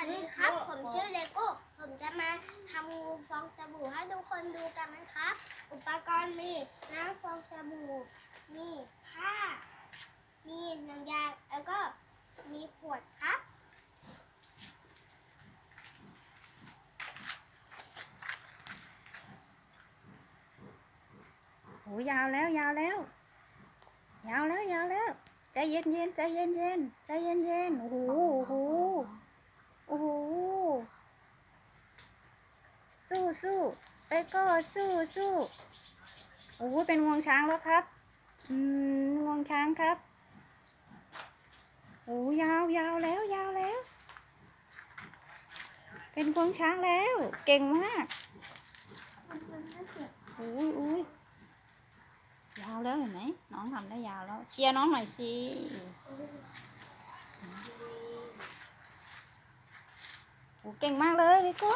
วัสดีครับ ผมชื่อเลโก้ ผมจะมาทำงูฟองสบู่ให้ทุกคนดูกันนะครับ อุปกรณ์มีน้ำฟองสบู่ มีผ้า มีน้ำยาแล้วก็มีขวดครับ โอ้ยาวแล้วยาวแล้ว ยาวแล้วยาวแล้ว ใจเย็นเย็นใจเย็นเย็นใจเย็นเย็นโอ้โหโอ้โหโอ้โห สู้สู้ไปก็สู้สู้โอ้โหเป็นงวงช้างแล้วครับ อืมงวงช้างครับโอ้ยาวยาวแล้วยาวแล้ว เป็นงวงช้างแล้ว เก่งมากโอ้ยโอ้ยยาวแล้วเห็นไหมน้องทำได้ยาวแล้ว เชียร์น้องหน่อยสิโอ้เก่งมากเลยลิโก้